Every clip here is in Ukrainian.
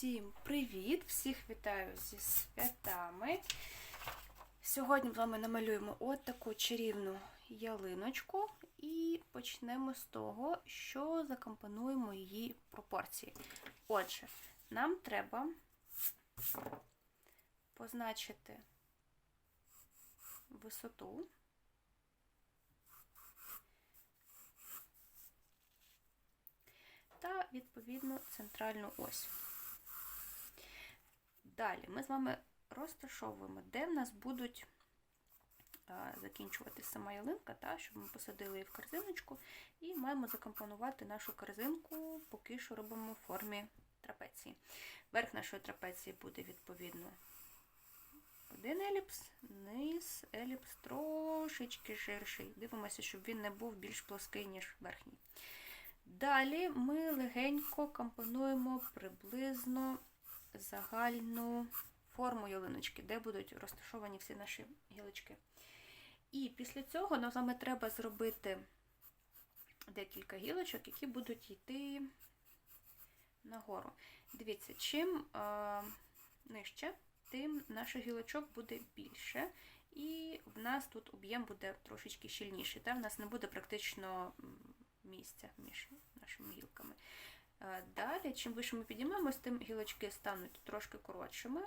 Всім привіт! Всіх вітаю зі святами. Сьогодні з вами намалюємо от таку чарівну ялиночку і почнемо з того, що закомпонуємо її пропорції. Отже, нам треба позначити висоту. Та, відповідно, центральну ось. Далі ми з вами розташовуємо, де в нас будуть а, закінчувати сама ялинка, та, щоб ми посадили її в корзиночку, і маємо закомпонувати нашу корзинку, поки що робимо в формі трапеції. Верх нашої трапеції буде відповідно один еліпс, низ, еліпс трошечки ширший. Дивимося, щоб він не був більш плоский, ніж верхній. Далі ми легенько компонуємо приблизно загальну форму ялиночки, де будуть розташовані всі наші гілочки. І після цього нам з вами треба зробити декілька гілочок, які будуть йти нагору. Дивіться, чим е, нижче, тим наших гілочок буде більше. І в нас тут об'єм буде трошечки щільніший. Та? В нас не буде практично місця між нашими гілками. Далі, чим вище ми підіймаємось, тим гілочки стануть трошки коротшими.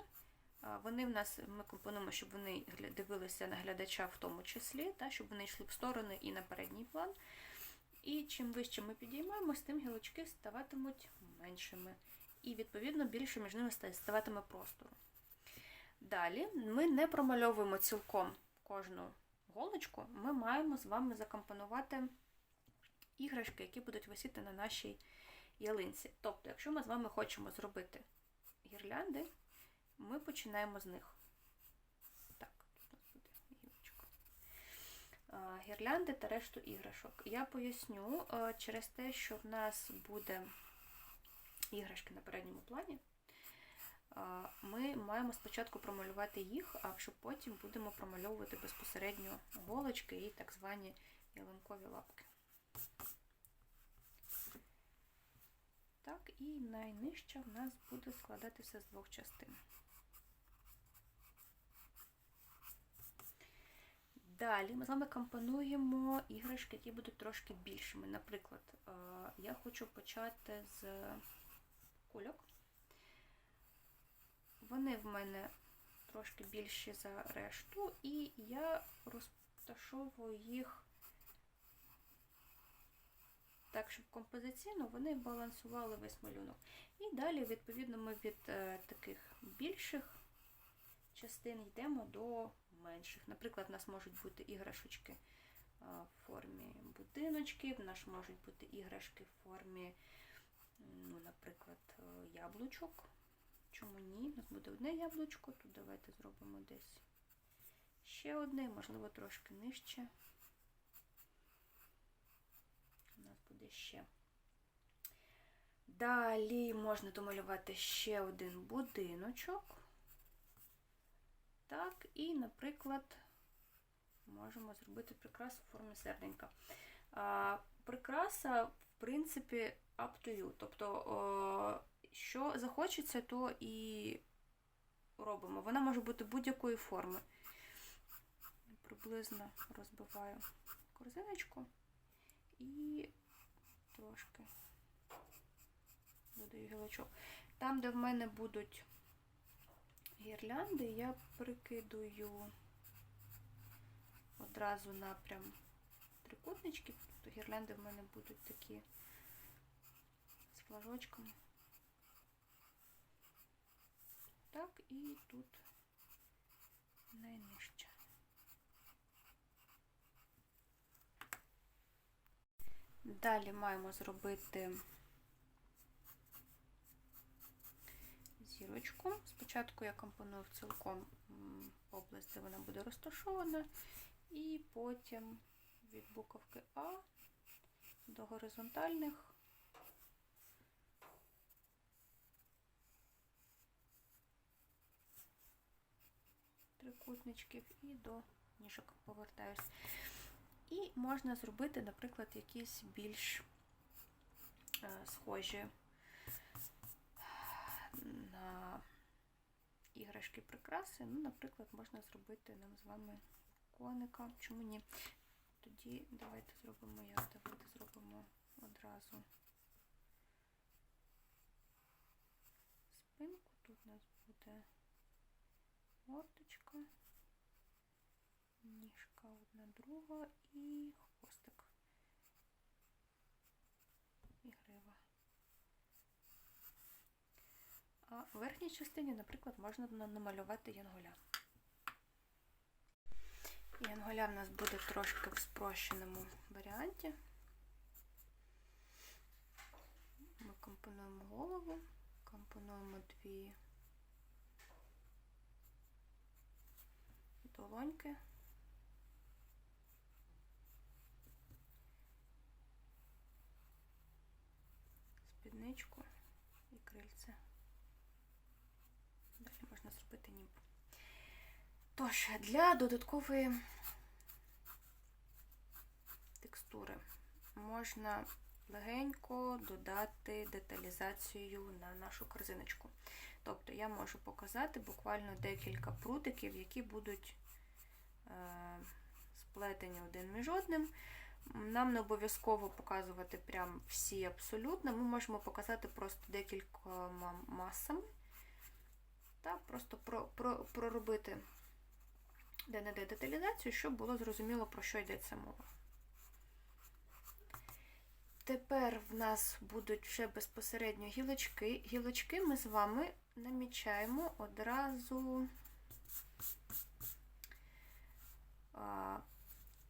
Вони в нас, ми компонуємо, щоб вони дивилися на глядача в тому числі, та, щоб вони йшли в сторони і на передній план. І чим вище ми підіймаємось, тим гілочки ставатимуть меншими. І, відповідно, більше між ними ставатиме простору. Далі ми не промальовуємо цілком кожну голочку, ми маємо з вами закомпонувати іграшки, які будуть висіти на нашій ялинці. Тобто, якщо ми з вами хочемо зробити гірлянди, ми починаємо з них. Так, тут у нас буде гілочка. Гірлянди та решту іграшок. Я поясню через те, що в нас буде іграшки на передньому плані. Ми маємо спочатку промалювати їх, а вже потім будемо промальовувати безпосередньо голочки і так звані ялинкові лапки. Так, і найнижча в нас буде складатися з двох частин. Далі ми з вами компонуємо іграшки, які будуть трошки більшими. Наприклад, я хочу почати з кульок. Вони в мене трошки більші за решту, і я розташовую їх так, щоб композиційно вони балансували весь малюнок. І далі, відповідно, ми від е, таких більших частин йдемо до менших. Наприклад, у нас можуть бути іграшечки е, в формі будиночків, у нас можуть бути іграшки в формі, ну, наприклад, е, яблучок. Чому ні? У нас буде одне яблучко, тут давайте зробимо десь ще одне, можливо, трошки нижче. Буде. Далі можна домалювати ще один будиночок. Так, і, наприклад, можемо зробити прикрасу в формі серденька. А, Прикраса, в принципі, up to you. Тобто, о, що захочеться, то і робимо. Вона може бути будь-якої форми. Приблизно розбиваю корзиночку і трошки додаю гілочок. Там, де в мене будуть гірлянди, я прикидую одразу напрям трикутнички, тобто гірлянди в мене будуть такі з флажочками. Так, і тут найнижче. Далі маємо зробити зірочку. Спочатку я компоную в цілком область, де вона буде розташована, і потім від буковки А до горизонтальних трикутничків і до ніжок повертаюсь. І можна зробити, наприклад, якісь більш е, схожі іграшки прикраси. Ну, наприклад, можна зробити нам з вами коника. Чому ні? Тоді давайте зробимо як? Давайте зробимо одразу спинку. Тут у нас буде мордочка, друга і хвостик. І грива. А в верхній частині, наприклад, можна намалювати янголя. Янголя в нас буде трошки в спрощеному варіанті. Ми компонуємо голову, компонуємо дві долоньки. Спідничку і крильце. Далі можна зробити німб. Тож, для додаткової текстури можна легенько додати деталізацію на нашу корзиночку. Тобто я можу показати буквально декілька прутиків, які будуть е, сплетені один між одним. Нам не обов'язково показувати прям всі абсолютно. Ми можемо показати просто декількома масами та просто про, про, проробити де-не-де деталізацію, щоб було зрозуміло, про що йдеться мова. Тепер в нас будуть вже безпосередньо гілочки. Гілочки ми з вами намічаємо одразу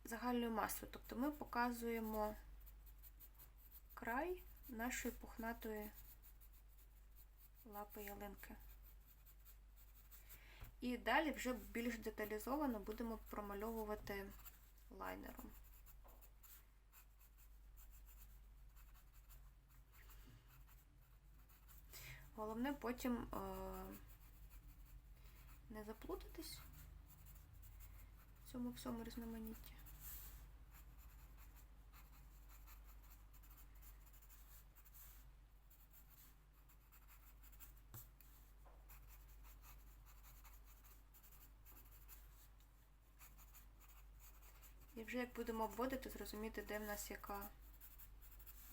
загальною масою. Тобто ми показуємо край нашої пухнатої лапи ялинки. І далі вже більш деталізовано будемо промальовувати лайнером. Головне потім е, не заплутатись в цьому всьому різноманітті. Вже як будемо обводити, зрозуміти, де в нас яка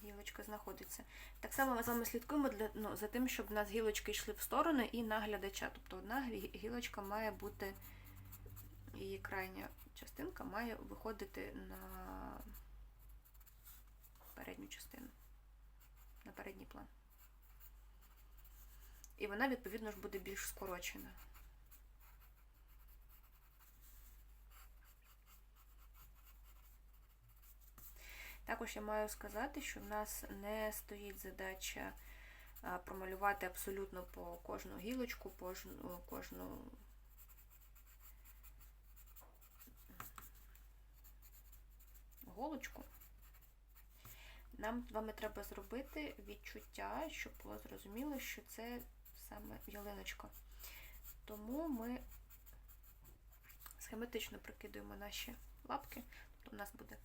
гілочка знаходиться. Так само ми з вами слідкуємо для, ну, за тим, щоб в нас гілочки йшли в сторону і на глядача. Тобто одна гілочка має бути, її крайня частинка має виходити на передню частину, на передній план. І вона, відповідно ж, буде більш скорочена. Також я маю сказати, що в нас не стоїть задача промалювати абсолютно по кожну гілочку, кожну, кожну голочку. Нам з вами треба зробити відчуття, щоб було зрозуміло, що це саме ялиночка. Тому ми схематично прикидуємо наші лапки. Тобто у нас буде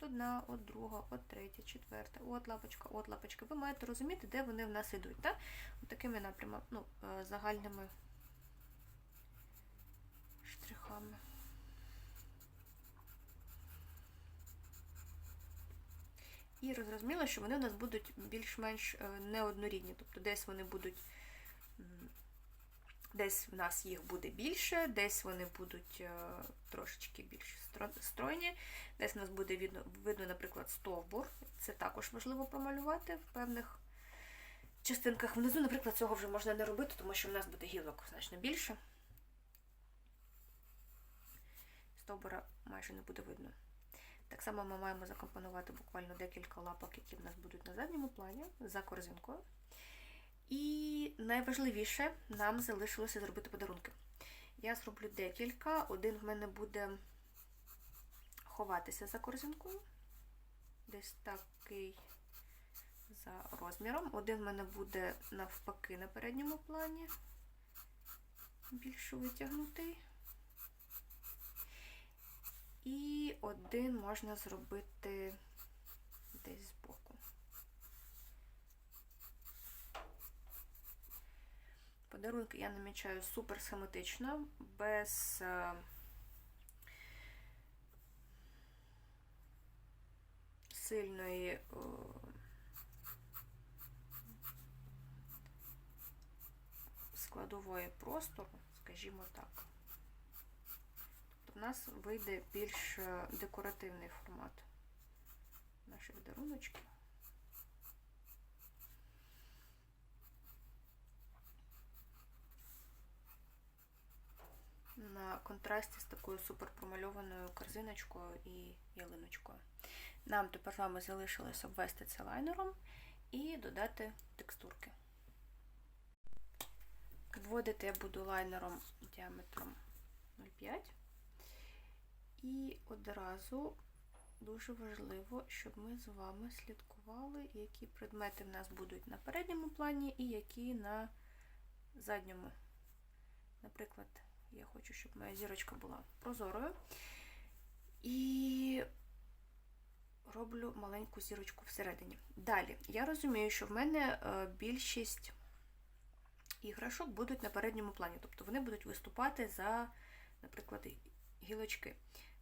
одна, от друга, от третя, четверта, от лапочка, от лапочка. Ви маєте розуміти, де вони в нас йдуть. Так? От такими напрямами, ну, е, загальними штрихами. І зрозуміло, що вони у нас будуть більш-менш е, неоднорідні. Тобто десь вони будуть, десь в нас їх буде більше, десь вони будуть е, трошечки більш стройні, десь у нас буде видно, видно, наприклад, стовбур. Це також важливо промалювати в певних частинках. Внизу, наприклад, цього вже можна не робити, тому що в нас буде гілок значно більше. Стовбура майже не буде видно. Так само ми маємо закомпонувати буквально декілька лапок, які в нас будуть на задньому плані за корзинкою. І найважливіше нам залишилося зробити подарунки. Я зроблю декілька. Один в мене буде ховатися за корзинкою. Десь такий за розміром. Один в мене буде навпаки на передньому плані, більш витягнутий. І один можна зробити десь збоку. Подарунки я намічаю супер схематично, без е, сильної е, складової простору, скажімо так. Тобто в нас вийде більш е, декоративний формат наших даруночків. На контрасті з такою супер промальованою корзиночкою і ялиночкою. Нам тепер з вами залишилось обвести це лайнером і додати текстурки. Вводити я буду лайнером діаметром 0,5. І одразу дуже важливо, щоб ми з вами слідкували, які предмети в нас будуть на передньому плані і які на задньому. Наприклад, я хочу, щоб моя зірочка була прозорою. І роблю маленьку зірочку всередині. Далі, я розумію, що в мене е, більшість іграшок будуть на передньому плані, тобто вони будуть виступати за, наприклад, гілочки.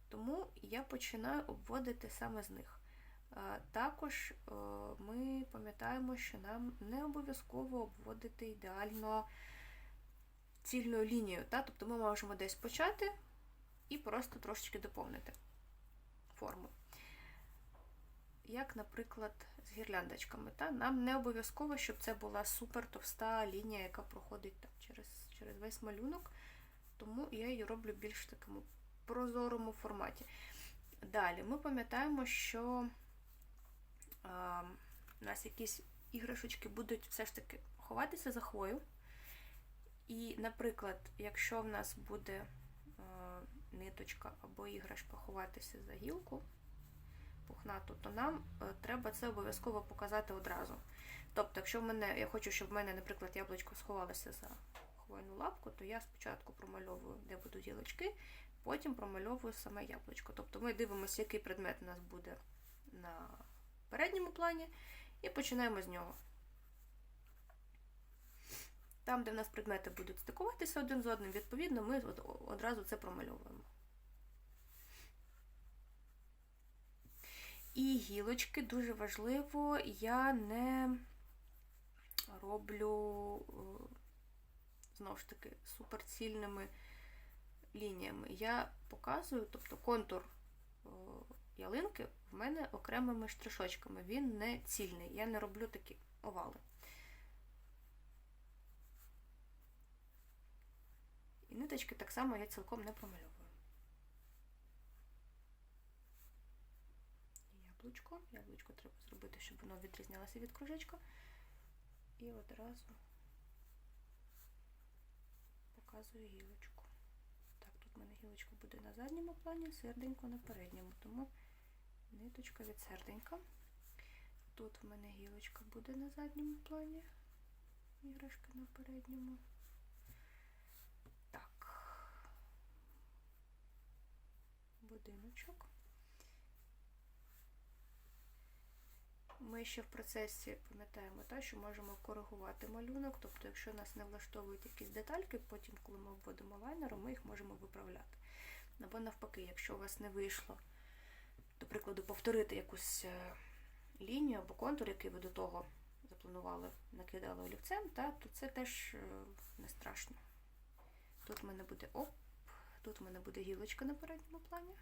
Тому я починаю обводити саме з них. Е, також е, ми пам'ятаємо, що нам не обов'язково обводити ідеально цільною лінією. Та? Тобто ми можемо десь почати і просто трошечки доповнити форму. Як, наприклад, з гірляндочками. Та? Нам не обов'язково, щоб це була супер товста лінія, яка проходить там, через через весь малюнок, тому я її роблю більш в такому прозорому форматі. Далі ми пам'ятаємо, що а, у нас якісь іграшечки будуть все ж таки ховатися за хвою. І, наприклад, якщо в нас буде е, ниточка або іграшка ховатися за гілку пухнату, то нам е, треба це обов'язково показати одразу. Тобто, якщо в мене, я хочу, щоб в мене, наприклад, яблучко сховалося за хвойну лапку, то я спочатку промальовую, де будуть гілочки, потім промальовую саме яблучко. Тобто ми дивимося, який предмет у нас буде на передньому плані, і починаємо з нього. Там, де в нас предмети будуть стикуватися один з одним, відповідно, ми одразу це промальовуємо. І гілочки дуже важливо, я не роблю, е, знову ж таки, суперцільними лініями. Я показую, тобто контур е, ялинки в мене окремими штришочками. Він не цільний. Я не роблю такі овали. І ниточки так само я цілком не промальовую. Яблучко. Яблучко треба зробити, щоб воно відрізнялося від кружечка. І одразу показую гілочку. Так, тут в мене гілочка буде на задньому плані, серденько на передньому, тому ниточка від серденька. Тут в мене гілочка буде на задньому плані, іграшка на передньому. Будиночок. Ми ще в процесі пам'ятаємо, та, що можемо коригувати малюнок, тобто, якщо нас не влаштовують якісь детальки, потім, коли ми обводимо лайнером, ми їх можемо виправляти. Або навпаки, якщо у вас не вийшло, до прикладу, повторити якусь е, лінію або контур, який ви до того запланували, накидали олівцем, та, то це теж е, не страшно. Тут в мене буде оп, тут в мене буде гілочка на передньому плані.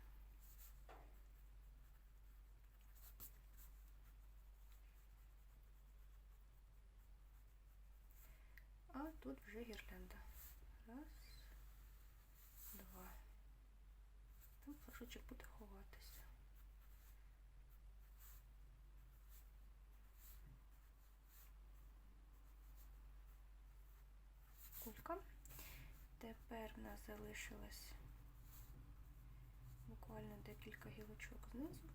а тут вже гірлянда. Раз, два. Там флажочок буде ховатися. Тепер в нас залишилось буквально декілька гілочок знизу.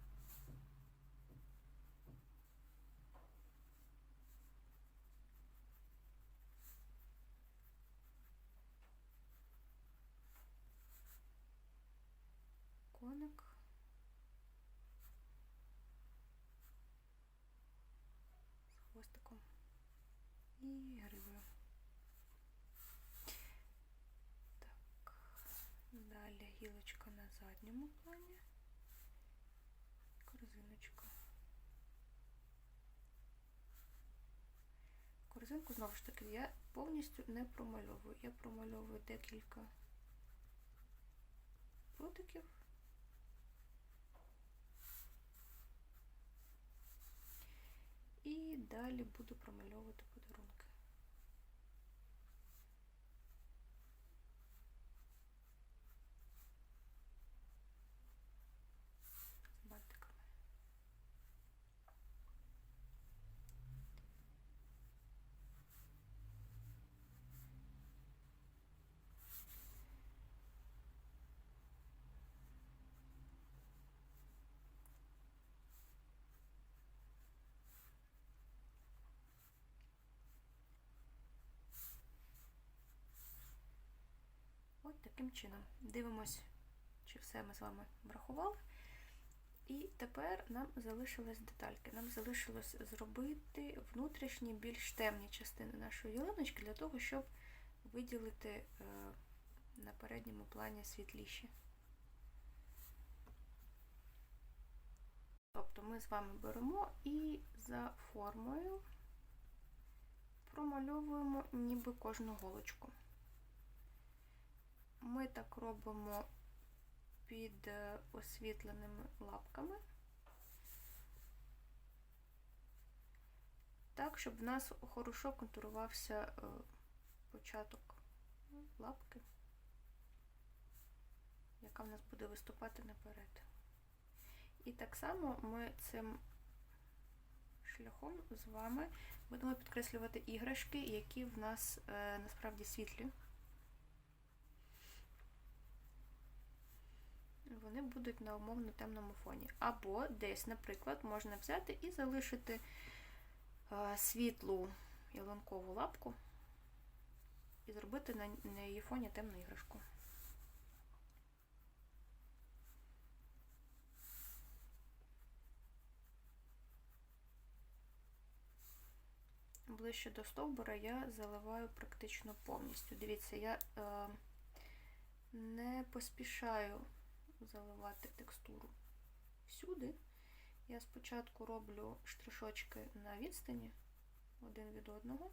коник. З хвостиком і гривою. гілочка на задньому плані, корзиночка. Корзинку, знову ж таки, я повністю не промальовую. Я промальовую декілька прутиків. І далі буду промальовувати подарунки. З бантиками. От таким чином. Дивимось, чи все ми з вами врахували. І тепер нам залишились детальки. Нам залишилось зробити внутрішні більш темні частини нашої ялиночки для того, щоб виділити е, на передньому плані світліші. Тобто ми з вами беремо і за формою промальовуємо ніби кожну голочку. Ми так робимо під е, освітленими лапками, так, щоб в нас хорошо контурувався е, початок лапки, яка в нас буде виступати наперед. І так само ми цим шляхом з вами будемо підкреслювати іграшки, які в нас е, насправді світлі. Вони будуть на умовно темному фоні. Або десь, наприклад, можна взяти і залишити е, світлу ялинкову лапку і зробити на, її фоні темну іграшку. Ближче до стовбура я заливаю практично повністю. Дивіться, я е, не поспішаю заливати текстуру всюди. Я спочатку роблю штришочки на відстані один від одного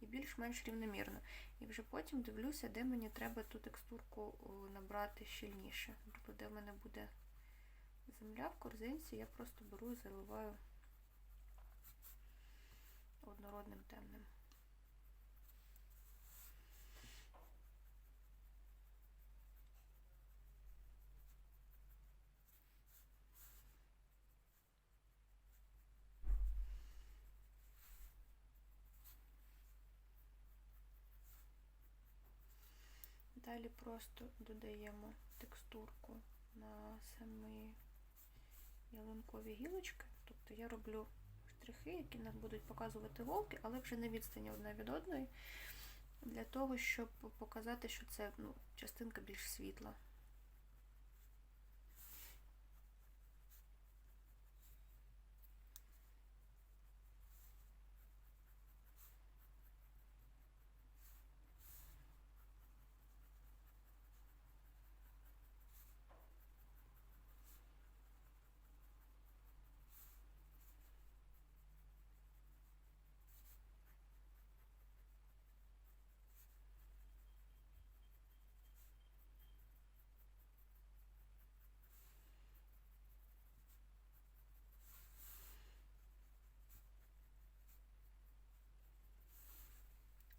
і більш-менш рівномірно. І вже потім дивлюся, де мені треба ту текстурку набрати щільніше. Тобто, де в мене буде земля в корзинці, я просто беру і заливаю однородним темним. Далі просто додаємо текстурку на самі ялинкові гілочки. Тобто я роблю штрихи, які нас будуть показувати голки, але вже на відстані одна від одної, для того, щоб показати, що це ну, частинка більш світла.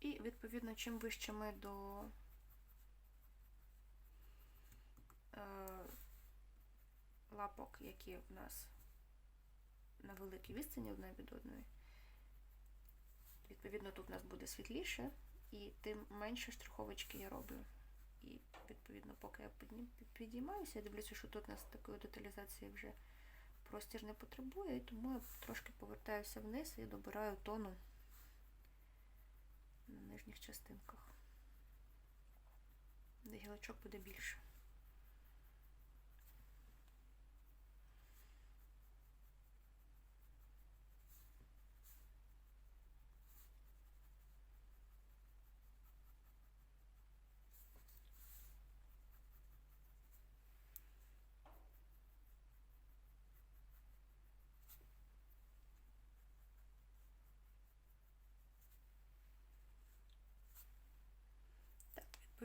І, відповідно, чим вище ми до е, лапок, які в нас на великій відстані одна від одної, відповідно, тут у нас буде світліше, і тим менше штриховочки я роблю. І, відповідно, поки я підіймаюся, я дивлюся, що тут у нас такої деталізації вже простір не потребує, і тому я трошки повертаюся вниз і добираю тону на нижніх частинках, де гілочок буде більше.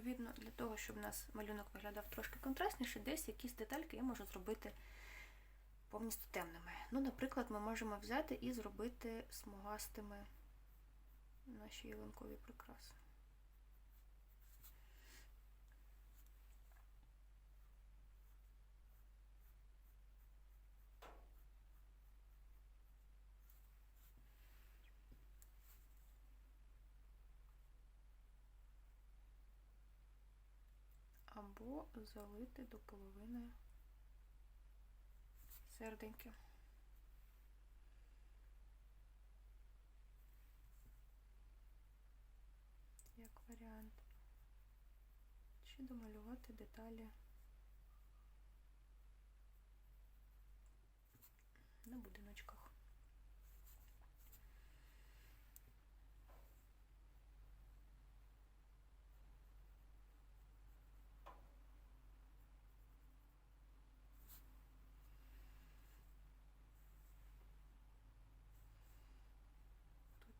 Відповідно, для того, щоб у нас малюнок виглядав трошки контрастніше, десь якісь детальки я можу зробити повністю темними. Ну, наприклад, ми можемо взяти і зробити смугастими наші ялинкові прикраси. Або залити до половини серденьки. Як варіант. Чи домалювати деталі на будиночках.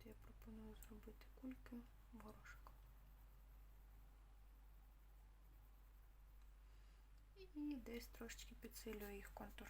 Тут пропоную зробити кульки горошок. І десь трошечки підсилюю їх контур.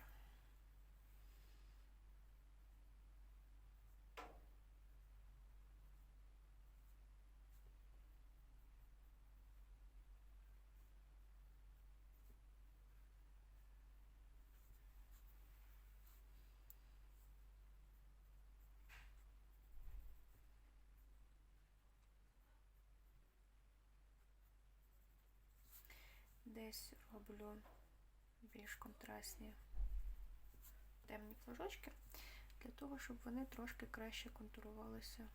Десь роблю більш контрастні темні флажочки, для того, щоб вони трошки краще контурувалися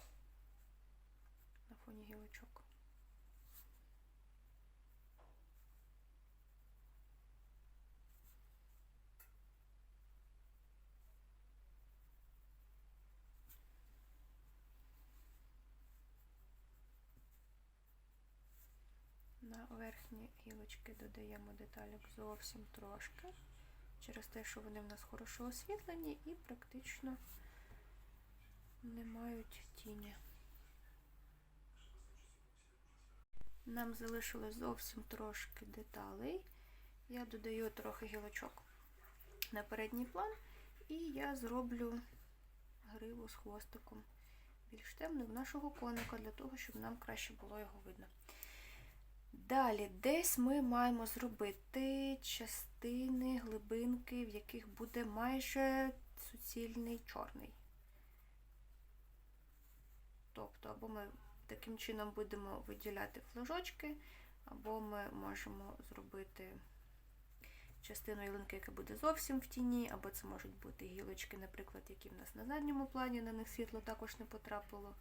на фоні гілочок. На верхні гілочки додаємо деталік зовсім трошки, через те, що вони в нас хорошо освітлені і практично не мають тіні. Нам залишилось зовсім трошки деталей. Я додаю трохи гілочок на передній план, і я зроблю гриву з хвостиком більш темним в нашого коника, для того, щоб нам краще було його видно. Далі, десь ми маємо зробити частини, глибинки, в яких буде майже суцільний чорний. Тобто, або ми таким чином будемо виділяти флажочки, або ми можемо зробити частину ялинки, яка буде зовсім в тіні, або це можуть бути гілочки, наприклад, які в нас на задньому плані, на них світло також не потрапило.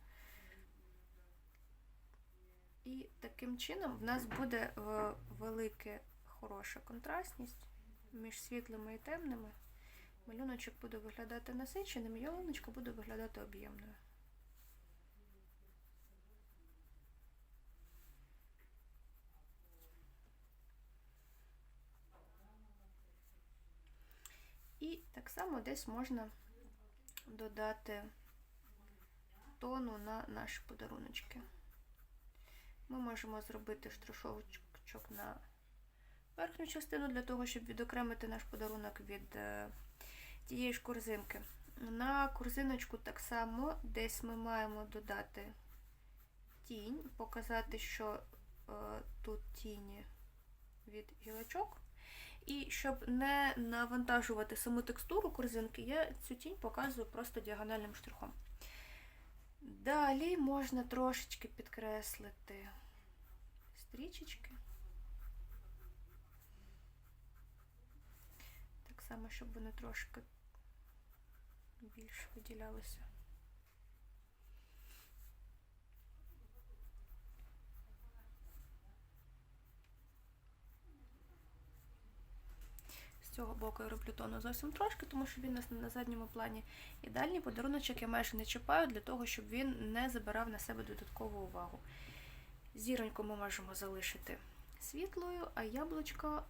І таким чином в нас буде е, велика хороша контрастність між світлими і темними. Малюночок буде виглядати насиченим, ялиночка буде виглядати об'ємною. І так само десь можна додати тону на наші подаруночки. Ми можемо зробити штришовочок на верхню частину для того, щоб відокремити наш подарунок від е, тієї ж корзинки. На корзиночку так само десь ми маємо додати тінь, показати, що е, тут тіні від гілочок. І щоб не навантажувати саму текстуру корзинки, я цю тінь показую просто діагональним штрихом. Далі можна трошечки підкреслити стрічечки. Так само, щоб вони трошки більш виділялися. Цього боку я роблю тону зовсім трошки, тому що він у нас на задньому плані. І дальній подаруночок я майже не чіпаю для того, щоб він не забирав на себе додаткову увагу. Зіроньку ми можемо залишити світлою, а яблучка,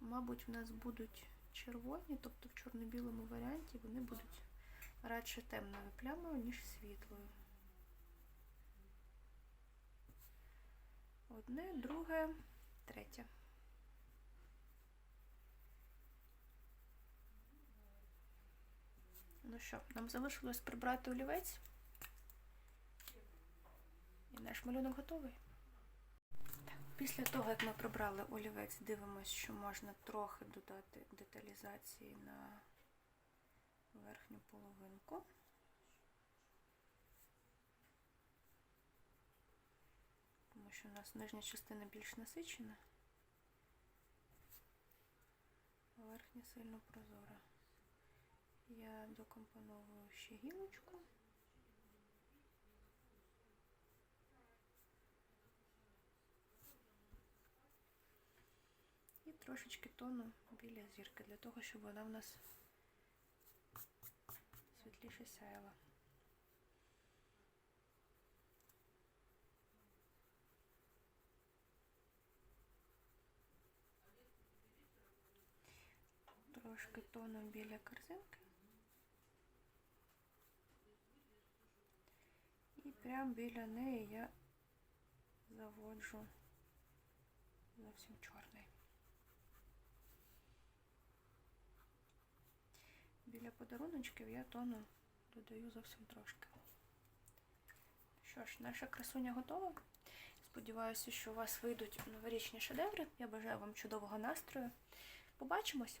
мабуть, в нас будуть червоні, тобто в чорно-білому варіанті вони будуть радше темною плямою, ніж світлою. Одне, друге, третє. Ну що, нам залишилось прибрати олівець. І наш малюнок готовий. Так, Після того, як ми прибрали олівець, дивимося, що можна трохи додати деталізації на верхню половинку. Тому що у нас нижня частина більш насичена, а верхня сильно прозора. Я докомпоновую ще гілочку. І трошечки тону біля зірки, для того, щоб вона в нас світліше сяяла. Трошки тону біля корзинки. І прямо біля неї я заводжу зовсім чорний. Біля подаруночків я тону додаю зовсім трошки. Що ж, наша красуня готова. Сподіваюся, що у вас вийдуть новорічні шедеври. Я бажаю вам чудового настрою. Побачимось!